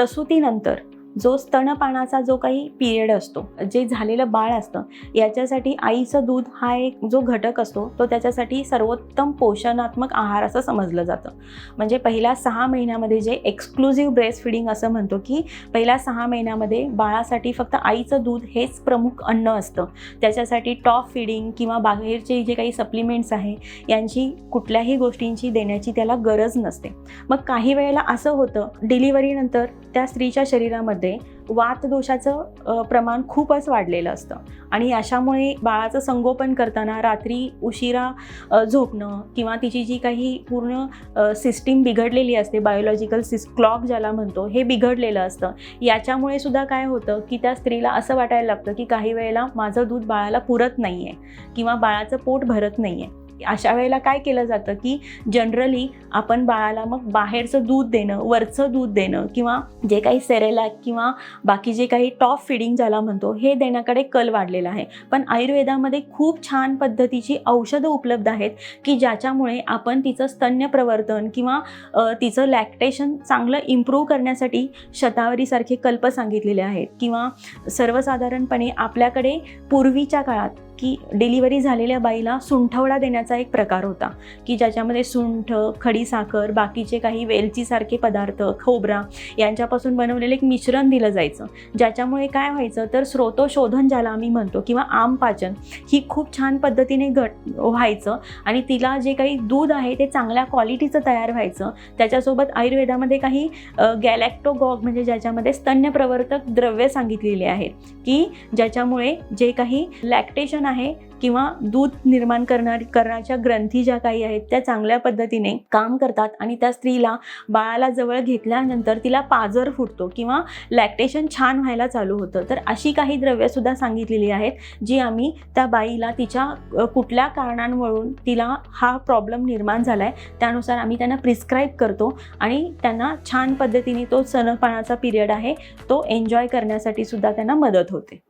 प्रसूतीनंतर. जो स्तनपानाचा जो काही पिरियड असतो जे झालेलं बाळ असतं याच्यासाठी आईचं दूध हा एक जो घटक असतो तो त्याच्यासाठी सर्वोत्तम पोषणात्मक आहार असं समजलं जातं. म्हणजे पहिल्या सहा महिन्यामध्ये जे एक्सक्लुझिव्ह ब्रेस्ट फिडिंग असं म्हणतो की पहिल्या सहा महिन्यामध्ये बाळासाठी फक्त आईचं दूध हेच प्रमुख अन्न असतं. त्याच्यासाठी टॉप फिडिंग किंवा बाहेरचे जे काही सप्लिमेंट्स आहे यांची कुठल्याही गोष्टींची देण्याची त्याला गरज नसते. मग काही वेळेला असं होतं डिलिव्हरीनंतर त्या स्त्रीच्या शरीरामध्ये वातदोषाचं अ, प्रमाण खूपच वाढलेलं असतं. आणि अशामुळे बाळाचं संगोपन करताना रात्री उशिरा झोपणं किंवा तिची जी काही पूर्ण सिस्टीम बिघडलेली असते बायोलॉजिकल सिस क्लॉक ज्याला म्हणतो हे बिघडलेलं असतं. याच्यामुळे सुद्धा काय होतं की त्या स्त्रीला असं वाटायला लागतं की काही वेळेला माझं दूध बाळाला पुरत नाही आहे किंवा बाळाचं पोट भरत नाही आहे अशा वेळेला काय केलं जातं की जनरली आपण बाळाला मग बाहेरचं दूध देणं वरचं दूध देणं किंवा जे काही सेरेलॅक किंवा बाकी जे काही टॉप फिडिंग ज्याला म्हणतो हे देण्याकडे कल वाढलेला आहे. पण आयुर्वेदामध्ये खूप छान पद्धतीची औषधं उपलब्ध आहेत की ज्याच्यामुळे आपण तिचं स्तन्य प्रवर्तन किंवा तिचं लॅक्टेशन चांगलं इम्प्रूव्ह करण्यासाठी शतावरीसारखे कल्प सांगितलेले आहेत. किंवा सर्वसाधारणपणे आपल्याकडे पूर्वीच्या काळात की डिलिव्हरी झालेल्या बाईला सुंठवडा देण्याचा एक प्रकार होता की ज्याच्यामध्ये सुंठ खडीसाखर बाकीचे काही वेलचीसारखे पदार्थ खोबरा यांच्यापासून बनवलेलं एक मिश्रण दिलं जायचं. ज्याच्यामुळे काय व्हायचं तर स्रोतोशोधन ज्याला आम्ही म्हणतो किंवा आम पाचन ही खूप छान पद्धतीने घट व्हायचं आणि तिला जे काही दूध आहे ते चांगल्या क्वालिटीचं तयार व्हायचं. त्याच्यासोबत आयुर्वेदामध्ये काही गॅलॅक्टोगॉग म्हणजे ज्याच्यामध्ये स्तन्य प्रवर्तक द्रव्य सांगितलेले आहेत की ज्याच्यामुळे जे काही लॅक्टेशन आहे किंवा दूध निर्माण करणार करण्याच्या ग्रंथी ज्या काही आहेत त्या चांगल्या पद्धतीने काम करतात आणि त्या स्त्रीला बाळाला जवळ घेतल्यानंतर तिला पाजर फुटतो किंवा लॅक्टेशन छान व्हायला चालू होतं. तर अशी काही द्रव्यसुद्धा सांगितलेली आहेत जी आम्ही त्या बाईला तिच्या कुठल्या कारणांवरून तिला हा प्रॉब्लेम निर्माण झाला आहे त्यानुसार आम्ही त्यांना प्रिस्क्राईब करतो आणि त्यांना छान पद्धतीने तो स्तनपानाचा पिरियड आहे तो एन्जॉय करण्यासाठी सुद्धा त्यांना मदत होते.